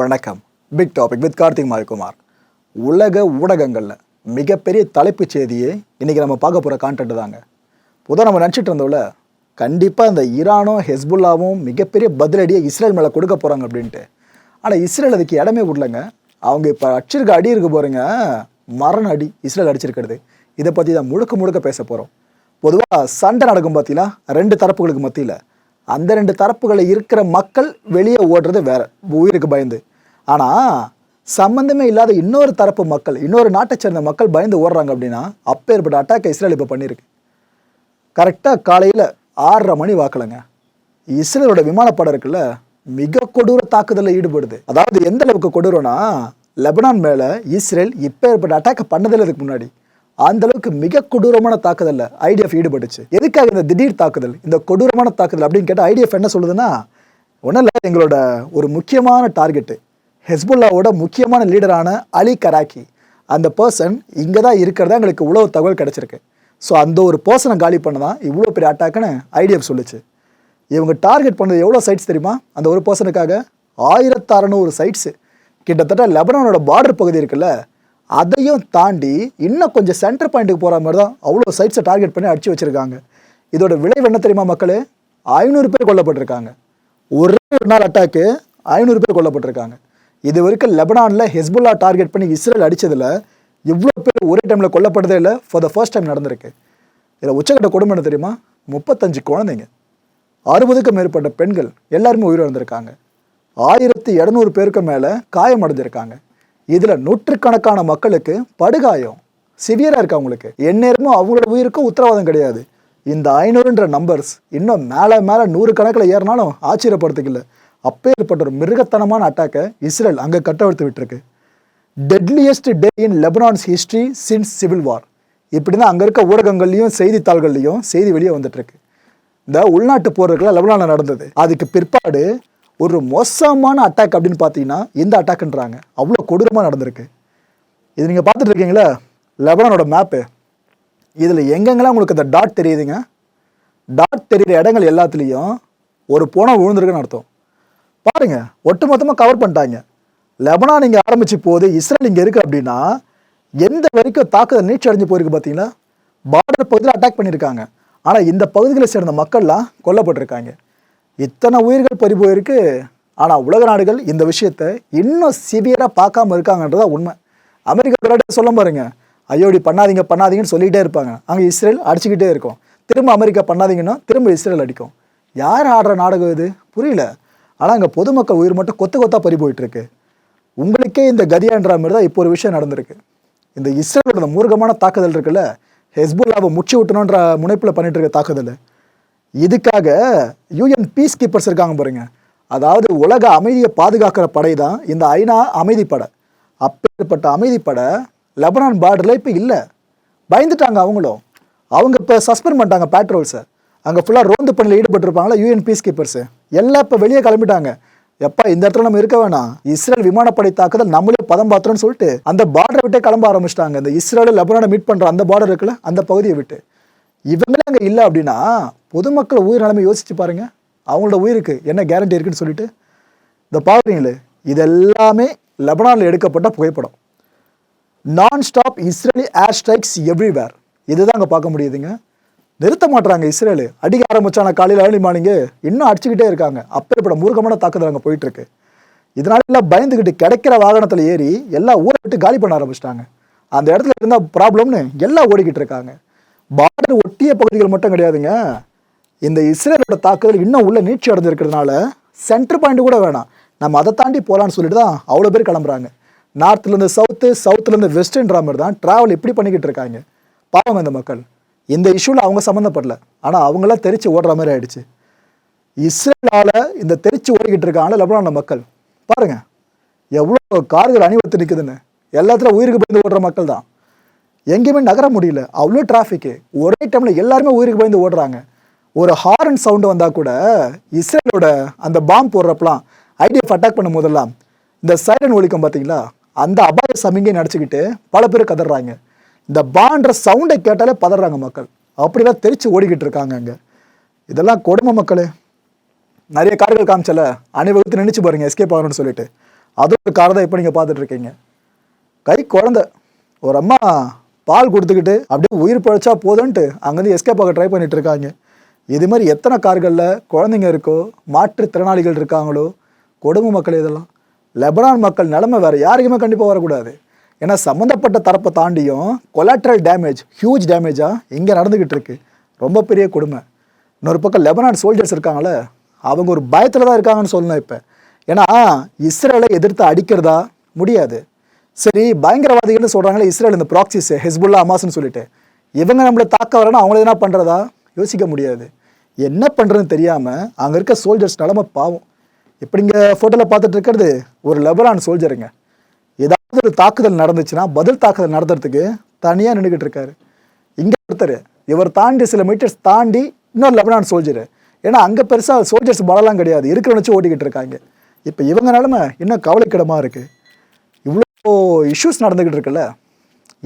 வணக்கம். Big topic with Karthik Mayakumar உலக ஊடகங்களில் மிகப்பெரிய தலைப்புச் செய்தியே இன்றைக்கி நம்ம பார்க்க போகிற கான்டென்ட் தாங்க. பொதுவாக நம்ம நினச்சிட்டு இருந்தோம்ல கண்டிப்பாக இந்த ஈரானும் ஹெஸ்புல்லாவும் மிகப்பெரிய பதிலடியை இஸ்ரேல் மேலே கொடுக்க போகிறாங்க அப்படின்ட்டு. ஆனால் இஸ்ரேல் அதுக்கு இடமே விடலங்க. அவங்க இப்போ அடிச்சிருக்க அடி இருக்க போகிறீங்க மரண அடி இஸ்ரேல் அடிச்சிருக்கிறது. இதை பற்றி தான் முழுக்க முழுக்க பேச போகிறோம் பொதுவாக சண்டை நடக்கும் பார்த்தீங்கன்னா ரெண்டு தரப்புகளுக்கு மத்தியில். அந்த ரெண்டு தரப்புகளில் இருக்கிற மக்கள் வெளியே ஓடுறது வேற. உயிருக்கு பயந்து. ஆனால் சம்மந்தமே இல்லாத இன்னொரு தரப்பு மக்கள் இன்னொரு நாட்டை சேர்ந்த மக்கள் பயந்து ஓடுறாங்க அப்படின்னா அப்பேற்பட்ட அட்டாக்கை இஸ்ரேல் இப்போ பண்ணியிருக்கு. கரெக்டாக காலையில் ஆறரை மணி வாக்கலைங்க. இஸ்ரேலோட விமானப்படம் இருக்குல்ல மிக கொடூர தாக்குதலில் ஈடுபடுது. அதாவது எந்த அளவுக்கு கொடூரம்னா லெபனான் மேலே இஸ்ரேல் இப்போ ஏற்பட்ட அட்டாக் பண்ணதில்லை இதுக்கு முன்னாடி. அந்த அளவுக்கு மிக கொடூரமான தாக்குதலில் ஐடிஎஃப் ஈடுபட்டுச்சு. எதுக்காக இந்த திடீர் தாக்குதல் இந்த கொடூரமான தாக்குதல் அப்படின்னு கேட்டால் ஐடிஎஃப் என்ன சொல்லுதுன்னா ஒன்றும் இல்லை எங்களோட ஒரு முக்கியமான டார்கெட்டு ஹெஸ்புல்லாவோட முக்கியமான லீடரான அலி கராக்கி. அந்த பர்சன் இங்கே தான் இருக்கிறதா எங்களுக்கு இவ்வளோ தகவல் கிடச்சிருக்கு. ஸோ அந்த ஒரு பர்சனை காலி பண்ண தான் இவ்வளோ பெரிய அட்டாக்குன்னு ஐடிஎஃப் சொல்லுச்சு. இவங்க டார்கெட் பண்ணது எவ்வளோ சைட்ஸ் தெரியுமா? அந்த ஒரு பர்சனுக்காக ஆயிரத்து அறநூறு சைட்ஸு கிட்டத்தட்ட லெபனானோட பார்டர் பகுதி இருக்குல்ல அதையும் தாண்டி இன்னும் கொஞ்சம் சென்டர் பாயிண்ட்டுக்கு போகிற மாதிரி தான் அவ்வளோ சைட்ஸை டார்கெட் பண்ணி அடிச்சு வச்சுருக்காங்க. இதோட விளைவு என்ன தெரியுமா மக்களே? ஐநூறு பேர் கொல்லப்பட்டிருக்காங்க. ஒரே ஒரு நாள் அட்டாக்கு ஐநூறு பேர் கொல்லப்பட்டிருக்காங்க. இது வரைக்கும் லெபனானில் ஹெஸ்புல்லா டார்கெட் பண்ணி இஸ்ரேல் அடித்ததில் இவ்வளோ பேர் ஒரே டைமில் கொல்லப்பட்டதே இல்லை ஃபார் த ஃபர்ஸ்ட் டைம் நடந்திருக்கு. இதில் உச்சக்கட்ட குடும்பம் என்ன தெரியுமா? முப்பத்தஞ்சு குழந்தைங்க. அறுபதுக்கும் மேற்பட்ட பெண்கள் எல்லாருமே உயிரிழந்திருக்காங்க. ஆயிரத்தி இரநூறு பேருக்கு மேலே காயமடைஞ்சிருக்காங்க. இதில் நூற்றுக்கணக்கான மக்களுக்கு படுகாயம். சிவியராக இருக்குது அவங்களுக்கு. எந்நேரமும் அவங்களோட உயிருக்கும் உத்தரவாதம் கிடையாது. இந்த ஐநூறுன்ற நம்பர்ஸ் இன்னும் மேலே மேலே நூறு கணக்கில் ஏறினாலும் ஆச்சரியப்படுறதுக்கு அப்பேற்பட்ட ஒரு மிருகத்தனமான அட்டாக்கை இஸ்ரேல் அங்கே கட்டவிழ்த்து விட்டுருக்கு. Deadliest day in Lebanon's history since civil war இப்படி தான் அங்கே இருக்க ஊடகங்கள்லையும் செய்தித்தாள்கள்லையும் செய்தி வெளியே வந்துட்டுருக்கு. இந்த உள்நாட்டு போர் லெபனான லெபனானில் நடந்தது. அதுக்கு பிற்பாடு ஒரு மோசமான அட்டாக் அப்படின்னு பார்த்தீங்கன்னா இந்த அட்டாக்ன்றாங்க அவ்வளோ கொடூரமாக நடந்திருக்கு. இது நீங்கள் பார்த்துட்டு இருக்கீங்களா? லெபனானோட மேப்பு இதில் எங்கெங்கெல்லாம் உங்களுக்கு அந்த டாட் தெரியுதுங்க? டாட் தெரிகிற இடங்கள் எல்லாத்துலேயும் ஒரு பூனை விழுந்திருக்குன்னு அர்த்தம். பாருங்க ஒட்டுமொத்தமாக கவர் பண்ணிட்டாங்க. லெபனான் இங்கே ஆரம்பிச்சு போது இஸ்ரேல் இங்கே இருக்குது அப்படின்னா எந்த வரைக்கும் தாக்குதல் நீச்சல் அடைஞ்சு போயிருக்கு பார்த்தீங்கன்னா பார்டர் பகுதியில் அட்டாக் பண்ணியிருக்காங்க. ஆனால் இந்த பகுதிகளை சேர்ந்த மக்கள்லாம் கொல்லப்பட்டிருக்காங்க. இத்தனை உயிர்கள் பறி போயிருக்கு. ஆனால் உலக நாடுகள் இந்த விஷயத்தை இன்னும் சிவியராக பார்க்காம இருக்காங்கன்றதா உண்மை. அமெரிக்கா விளையாட்டு சொல்ல பாருங்க ஐயோ இப்படி பண்ணாதீங்க பண்ணாதீங்கன்னு சொல்லிகிட்டே இருப்பாங்க. அங்கே இஸ்ரேல் அடிச்சுக்கிட்டே இருக்கும். திரும்ப அமெரிக்கா பண்ணாதீங்கன்னா திரும்ப இஸ்ரேல் அடிக்கும். யார் ஆடுற நாடகம் இது? புரியல. ஆனால் அங்கே பொதுமக்கள் உயிர் மட்டும் கொத்து கொத்தா பறி போயிட்டுருக்கு. உங்களுக்கே இந்த கதியான்ற மாதிரி தான் இப்போ ஒரு விஷயம் நடந்திருக்கு. இந்த இஸ்ரேலோட மூர்க்கமான தாக்குதல் இருக்குல்ல ஹெஸ்புல்லாவை முச்சு விட்டணுன்ற முனைப்பில் பண்ணிட்டு இருக்க தாக்குதல். இதுக்காக யூஎன் பீஸ் கீப்பர்ஸ் இருக்காங்க பாருங்க. அதாவது உலக அமைதியை பாதுகாக்கிற படை தான் இந்த ஐநா அமைதிப்படை. அப்பேற்பட்ட அமைதிப்படை லெபனான் பார்டரில் இப்போ இல்லை. பயந்துட்டாங்க அவங்களும். அவங்க இப்போ சஸ்பெண்ட் பண்ணிட்டாங்க பேட்ரோல்ஸை அங்கே ஃபுல்லாக ரோந்து பணியில் ஈடுபட்டிருப்பாங்களா யூஎன் பீஸ் கீப்பர்ஸு எல்லாம் இப்போ வெளியே கிளம்பிட்டாங்க. எப்பா இந்த இடத்துல நம்ம இருக்க வேணாம். இஸ்ரேல் விமானப்படை தாக்குதல் நம்மளே பதம் பாத்திரம்னு சொல்லிட்டு அந்த பார்டரை விட்டே கிளம்ப ஆரம்பிச்சிட்டாங்க. இந்த இஸ்ரேலில் லெபனானை மீட் பண்ணுற அந்த பார்டர் இருக்குல்ல அந்த பகுதியை விட்டு. இவங்களே அங்கே இல்லை அப்படின்னா பொதுமக்கள் உயிர் நிலைமை யோசிச்சு பாருங்க. அவங்களோட உயிருக்கு என்ன கேரண்டி இருக்குன்னு சொல்லிட்டு இந்த பார்க்குறீங்களே இது எல்லாமே லெபனானில் எடுக்கப்பட்ட புகைப்படம். Nonstop Israeli air strikes everywhere இதுதான் அங்கே பார்க்க முடியுதுங்க. நிறுத்த மாட்டுறாங்க இஸ்ரேலு. அடிக்க ஆரம்பிச்சான காலையில் ஏர்லி மார்னிங்கு இன்னும் அடிச்சுக்கிட்டே இருக்காங்க. அப்பேற்பட மூர்க்கமான தாக்குதல் அங்கே போயிட்டு இருக்கு இதனால எல்லாம் பயந்துக்கிட்டு கிடைக்கிற வாகனத்தில் ஏறி எல்லா ஊரை விட்டு காலி பண்ண ஆரம்பிச்சிட்டாங்க. அந்த இடத்துல இருந்தால் ப்ராப்ளம்னு எல்லாம் ஓடிக்கிட்டு இருக்காங்க. பார்டர் ஒட்டிய பகுதிகள் மட்டும் கிடையாதுங்க. இந்த இஸ்ரேலோட தாக்குதல் இன்னும் உள்ள நீட்சி அடைஞ்சிருக்கிறதுனால சென்டர் பாயிண்ட் கூட வேணாம். நம்ம அதை தாண்டி போகலான்னு சொல்லிட்டு தான் அவ்வளோ பேர் கிளம்புறாங்க. நார்த்லேருந்து சவுத்து சவுத்துலேருந்து வெஸ்டர்ன்ற மாதிரி தான் ட்ராவல் இப்படி பண்ணிக்கிட்டு இருக்காங்க. பாவம் இந்த மக்கள். இந்த இஷ்யூவில் அவங்க சம்மந்தப்படல. ஆனால் அவங்களாம் தெரிச்சு ஓடுற மாதிரி ஆயிடுச்சு. இஸ்ரேலால் இந்த தெரிச்சு ஓடிக்கிட்டு இருக்காங்க லெபனான மக்கள். பாருங்கள் எவ்வளோ கார்கள் அணிவத்து நிற்குதுன்னு எல்லாத்துலையும் உயிருக்கு பயந்து ஓடுற மக்கள் தான். எங்கேயுமே நகர முடியல. அவ்வளோ டிராஃபிக்கு ஒரே டைமில் எல்லாருமே உயிருக்கு பயந்து ஓடுறாங்க. ஒரு ஹாரன் சவுண்டு வந்தால் கூட இஸ்ரேலோட அந்த பாம்பு போடுறப்பலாம் ஐடிஎஃப் அட்டாக் பண்ணும் போதெல்லாம் இந்த சைரன் ஒழிக்கம் பார்த்தீங்களா அந்த அபாய சமிங்கை நடிச்சுக்கிட்டு பல பேர் கதறாங்க. இந்த பான்ற சவுண்டை கேட்டாலே பதறாங்க மக்கள். அப்படிலாம் தெரிச்சு ஓடிக்கிட்டு இருக்காங்க அங்கே. இதெல்லாம் கொடுமை மக்களே. நிறைய கார்கள் காமிச்சல. அணிவகுத்து நினைச்சு பாருங்க எஸ்கேப் ஆகணும்னு சொல்லிட்டு. அது ஒரு கார் தான் இப்போ நீங்கள் பார்த்துட்டு இருக்கீங்க. கை குழந்த. ஒரு அம்மா பால் கொடுத்துக்கிட்டு அப்படியே உயிர் பழைச்சா போதுன்ட்டு அங்கேருந்து எஸ்கேப் ஆக ட்ரை பண்ணிட்டு இருக்காங்க. இது மாதிரி எத்தனை கார்களில் குழந்தைங்க இருக்கோ மாற்றுத்திறனாளிகள் இருக்காங்களோ கொடுமை மக்கள் இதெல்லாம். லெபனான் மக்கள் நிலமை வேறு. யாருக்குமே கண்டிப்பாக வரக்கூடாது. ஏன்னா சம்மந்தப்பட்ட தரப்பை தாண்டியும் கொலாட்ரல் டேமேஜ் ஹியூஜ் டேமேஜாக இங்கே நடந்துக்கிட்டு இருக்கு ரொம்ப பெரிய கொடுமை. இன்னொரு பக்கம் லெபனான் சோல்ஜர்ஸ் இருக்காங்களே அவங்க ஒரு பயத்தில் தான் இருக்காங்கன்னு சொல்லணும் இப்போ. ஏன்னா இஸ்ரேலை எதிர்த்து அடிக்கிறதா முடியாது. சரி பயங்கரவாதிகள்னு சொல்கிறாங்களே இஸ்ரேல் இந்த ப்ராக்சிஸ் ஹெஸ்புல்லா அமாஸ்னு சொல்லிட்டு. இவங்க நம்மளை தாக்க வரனா அவங்கள என்ன பண்ணுறதா யோசிக்க முடியாது. என்ன பண்ணுறதுன்னு தெரியாமல் அங்கே இருக்க சோல்ஜர்ஸ் நிலமை பாவம். இப்படிங்க ஃபோட்டோவில் பார்த்துட்டு இருக்கிறது? ஒரு லெபனான் சோல்ஜருங்க ஒரு தாக்குதல் நடந்துச்சுன்னா பதில் தாக்குதல் நடத்துறதுக்கு தனியாக நின்றுக்கிட்டு இருக்காரு. இங்கே ஒருத்தர் இவர் தாண்டி சில மீட்டர்ஸ் தாண்டி இன்னொரு லெபனான் சோல்ஜர் ஏன்னா அங்கே பெருசாக சோல்ஜர்ஸ் பலலாம் கிடையாது. இருக்கிற வச்சு ஓட்டிக்கிட்டு இருக்காங்க. இப்போ இவங்க நிலமை இன்னும் கவலைக்கிடமாக இருக்குது இவ்வளோ இஷ்யூஸ் நடந்துக்கிட்டு இருக்குல்ல?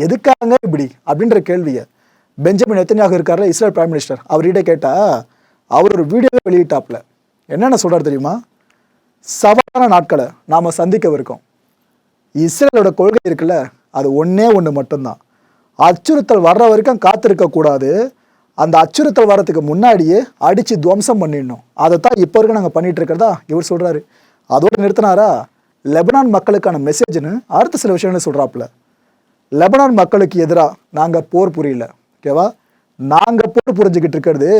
எதுக்காக இப்படி? அப்படின்ற கேள்வியை பெஞ்சமின் எத்தனையாக இருக்கார்ல இஸ்ரேல் பிரைம் மினிஸ்டர் அவர்கிட்ட கேட்டால் அவர் ஒரு வீடியோவே வெளியிட்டாப்ல என்னென்ன சொல்கிறார் தெரியுமா? சவாலான நாட்களை நாம் சந்திக்கவிருக்கோம். இஸ்ரேலோட கொள்கை இருக்குல்ல அது ஒன்றே ஒன்று மட்டும்தான். அச்சுறுத்தல் வர்ற வரைக்கும் காத்திருக்கக்கூடாது அந்த அச்சுறுத்தல் வரத்துக்கு முன்னாடியே அடித்து துவம்சம் பண்ணிடணும். அதை தான் இப்போ வரைக்கும் நாங்கள் பண்ணிட்டு இருக்கிறதா இவர் சொல்கிறாரு அதோடு நிறுத்தினாரா? லெபனான் மக்களுக்கான மெசேஜ்னு அடுத்த சில விஷயங்கள் சொல்கிறாப்புல லெபனான் மக்களுக்கு எதிராக நாங்கள் போர் புரியல ஓகேவா? நாங்கள் போர் புரிஞ்சுக்கிட்டு இருக்கிறது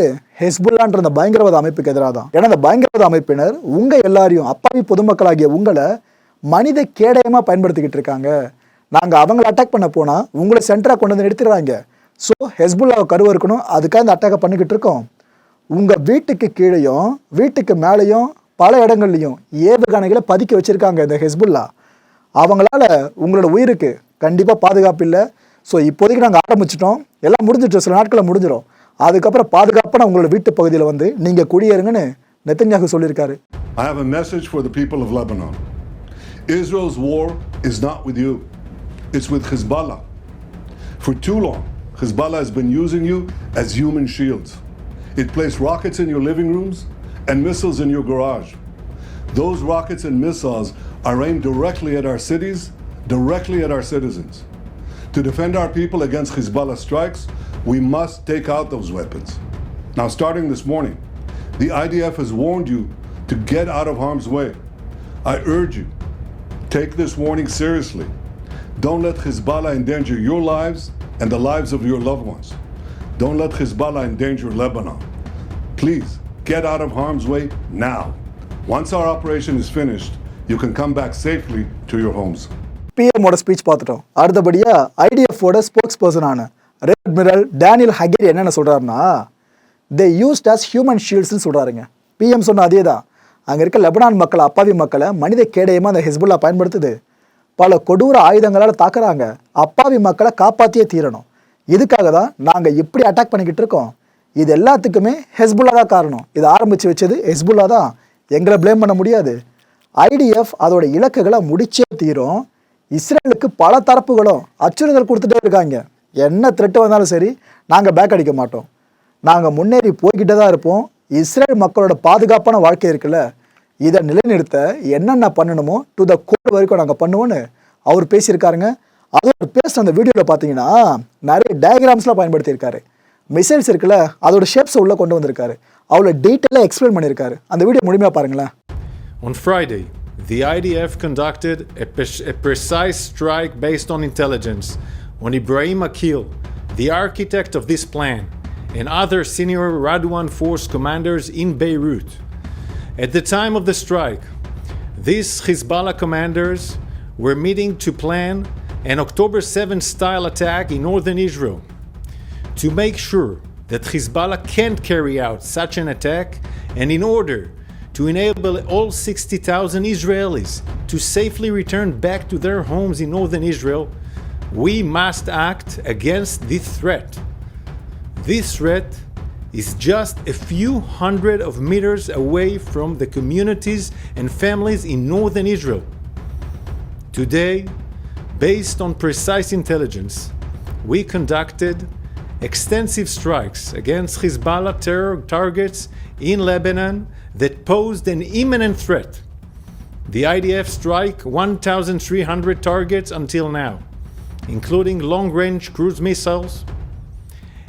ஹெஸ்புல்லான்ற அந்த பயங்கரவாத அமைப்புக்கு எதிராக தான் ஏன்னா அந்த பயங்கரவாத அமைப்பினர் உங்கள் எல்லாரையும் அப்பாவி பொதுமக்களாகிய உங்களை மனித கேடயமாக பயன்படுத்திக்கிட்டு இருக்காங்க. நாங்கள் அவங்கள அட்டாக் பண்ண போனால் உங்களை சென்டராக கொண்டு வந்து நிறுத்திடுறாங்க. ஸோ ஹெஸ்புல்லாவை கருவ இருக்கணும். அதுக்காக இந்த அட்டாக்கை பண்ணிக்கிட்டு இருக்கோம். உங்கள் வீட்டுக்கு கீழேயும் வீட்டுக்கு மேலேயும் பல இடங்கள்லையும் ஏவுகணைகளை பதுக்கி வச்சுருக்காங்க இந்த ஹெஸ்புல்லா அவங்களால உங்களோட உயிருக்கு கண்டிப்பாக பாதுகாப்பு இல்லை. ஸோ இப்போதைக்கு நாங்கள் ஆரம்பிச்சிட்டோம். எல்லாம் முடிஞ்சிட்டோம் சில நாட்களில் முடிஞ்சிடும் அதுக்கப்புறம் பாதுகாப்பான உங்களோட வீட்டு பகுதியில் வந்து நீங்கள் குடியேறுங்கன்னு நெத்தன்யாகு சொல்லியிருக்காரு. I have a message for the people of Lebanon. Israel's war is not with you, it's with Hezbollah. For too long, Hezbollah has been using you as human shields. It placed rockets in your living rooms and missiles in your garage. Those rockets and missiles are aimed directly at our cities, directly at our citizens. To defend our people against Hezbollah strikes, we must take out those weapons. Now, starting this morning, the IDF has warned you to get out of harm's way. I urge you, take this warning seriously. Don't let Hezbollah endanger your lives and the lives of your loved ones. Don't let Hezbollah endanger Lebanon. Please get out of harm's way now. Once our operation is finished, you can come back safely to your homes. பிஎம்மோட speech பார்த்துட்டோம் அடுத்தபடியாக ஐடிஎஃபோட ஸ்போக்ஸ் பர்சனான rear admiral Daniel Hagari என்னென்ன சொல்கிறாருன்னா they used as human ஷீல்ட்ஸ்னு சொல்கிறாருங்க பிஎம் சொன்ன அதே தான் அங்கே இருக்க லெபனான் மக்களை அப்பாவி மக்களை மனித கேடயமாக அந்த ஹிஸ்புல்லா பயன்படுத்துது. பல கொடூர ஆயுதங்களால் தாக்குறாங்க. அப்பாவி மக்களை காப்பாற்றியே தீரணும். இதுக்காக தான் நாங்கள் இப்படி அட்டாக் பண்ணிக்கிட்டு இருக்கோம். இது எல்லாத்துக்குமே ஹெஸ்புல்லா தான் காரணம். இதை ஆரம்பித்து வச்சது ஹெஸ்புல்லா தான். எங்களை ப்ளேம் பண்ண முடியாது. ஐடிஎஃப் அதோட இலக்குகளை முடிச்சே தீரும். இஸ்ரேலுக்கு பல தரப்புகளும் அச்சுறுத்தல் கொடுத்துட்டே இருக்காங்க. என்ன த்ரெட்டு வந்தாலும் சரி நாங்கள் பேக் அடிக்க மாட்டோம். நாங்கள் முன்னேறி போய்கிட்டே தான் இருப்போம். இஸ்ரேல் மக்களோட பாதுகாப்பான வாழ்க்கை இருக்குல்ல இதை நிலைநிறுத்த என்னென்ன பண்ணணுமோ டு த கோட் வரைக்கும் நாங்கள் பண்ணுவோன்னு அவர் பேசியிருக்காருங்க. அதுவும் அவர் பேசுகிற அந்த வீடியோவில் பார்த்தீங்கன்னா நிறைய டயக்ராம்ஸ்லாம் பயன்படுத்தியிருக்காரு. மிசைல்ஸ் இருக்குல்ல அதோட ஷேப்ஸை உள்ளே கொண்டு வந்திருக்காரு. அவ்வளோ டீட்டெயிலாக எக்ஸ்பிளைன் பண்ணியிருக்காரு. அந்த வீடியோ முழுமையாக பாருங்களேன். On Friday, the IDF conducted a, pre- a precise strike based on intelligence on Ibrahim Akil, the architect of this plan, and other senior Radwan force commanders in Beirut. At the time of the strike, these Hezbollah commanders were meeting to plan an October 7 style attack in northern Israel. To make sure that Hezbollah can't carry out such an attack, and in order to enable all 60,000 Israelis to safely return back to their homes in northern Israel, we must act against this threat. This threat is just a few hundred of meters away from the communities and families in northern Israel. Today, based on precise intelligence, we conducted extensive strikes against Hezbollah terror targets in Lebanon that posed an imminent threat. the IDF strike 1,300 targets until now, including long-range cruise missiles,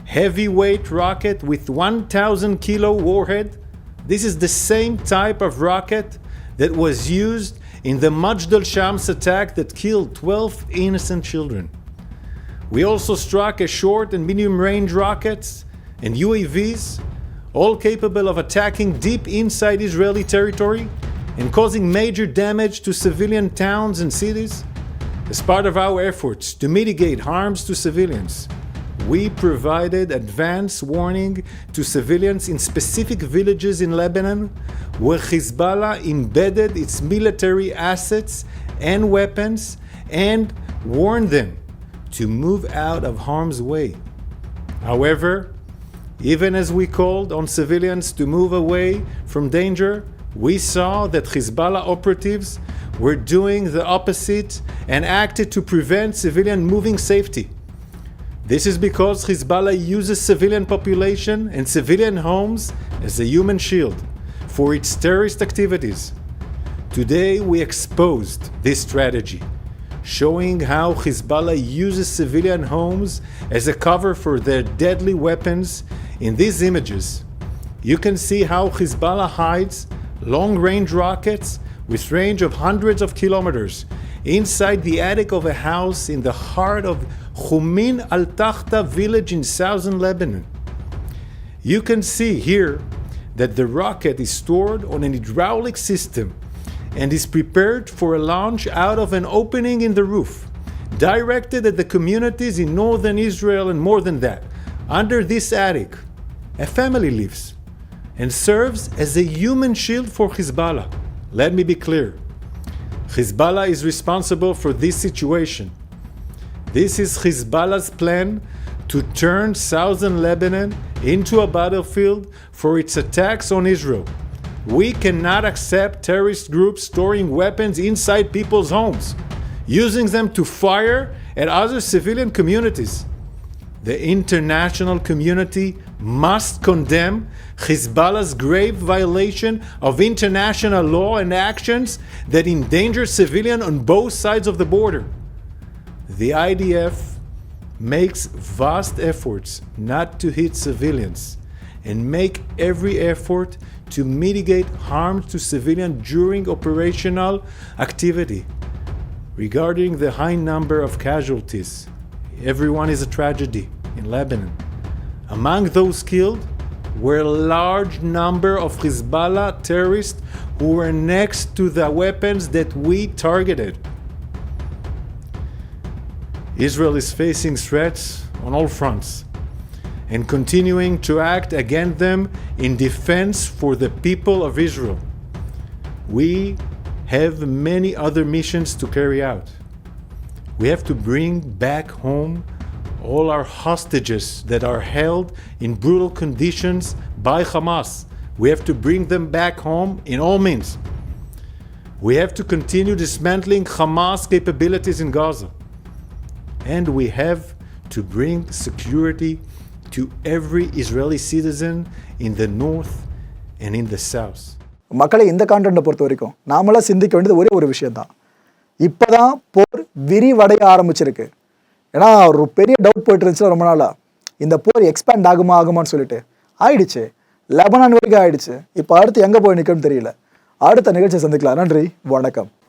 heavyweight rocket with 1,000 kilo warhead. This is the same type of rocket that was used in the Majdal Shams attack that killed 12 innocent children. We also struck a short and medium range rockets and UAVs, all capable of attacking deep inside Israeli territory and causing major damage to civilian towns and cities. As part of our efforts to mitigate harms to civilians, we provided advance warning to civilians in specific villages in Lebanon where Hezbollah embedded its military assets and weapons and warned them to move out of harm's way. However, even as we called on civilians to move away from danger, we saw that Hezbollah operatives were doing the opposite and acted to prevent civilian moving safety. This is because Hezbollah uses civilian population and civilian homes as a human shield for its terrorist activities. Today we exposed this strategy, showing how Hezbollah uses civilian homes as a cover for their deadly weapons. In these images, you can see how Hezbollah hides long range rockets with range of hundreds of kilometers inside the attic of a house in the heart of Khumin al Takhta village in southern Lebanon. You can see here that the rocket is stored on an hydraulic system and is prepared for a launch out of an opening in the roof, directed at the communities in northern Israel and more than that. Under this attic, a family lives and serves as a human shield for Hezbollah. Let me be clear Hezbollah is responsible for this situation. This is Hezbollah's plan to turn southern Lebanon into a battlefield for its attacks on Israel. We cannot accept terrorist groups storing weapons inside people's homes, using them to fire at other civilian communities. The international community must condemn Hezbollah's grave violation of international law and actions that endanger civilians on both sides of the border. The IDF makes vast efforts not to hit civilians and make every effort to mitigate harm to civilians during operational activity. Regarding the high number of casualties, everyone is a tragedy in Lebanon. Among those killed were a large number of Hezbollah terrorists who were next to the weapons that we targeted. Israel is facing threats on all fronts and continuing to act against them in defense for the people of Israel. We have many other missions to carry out. We have to bring back home all our hostages that are held in brutal conditions by Hamas. We have to bring them back home in all means. We have to continue dismantling Hamas capabilities in Gaza. And we have to bring security to every Israeli citizen in the north and in the south. மக்களை இந்த கான்டென்ட்டை பொறுத்த வரைக்கும் நாமெல்லாம் சிந்திக்க வேண்டியது ஒரே ஒரு விஷயம்தான் இப்போ தான் போர் விரிவடைய ஆரம்பிச்சிருக்கு. ஏன்னா ஒரு பெரிய டவுட் போயிட்டு இருந்துச்சு ரொம்ப நாளா. இந்த போர் எக்ஸ்பேண்ட் ஆகுமா ஆகுமான்னு சொல்லிட்டு. ஆயிடுச்சு. லெபனான் வரைக்கும் ஆயிடுச்சு. இப்போ அடுத்து எங்கே போய் நிற்கும்னு தெரியல. அடுத்த நிகழ்ச்சியை சந்திக்கலாம். நன்றி. வணக்கம்.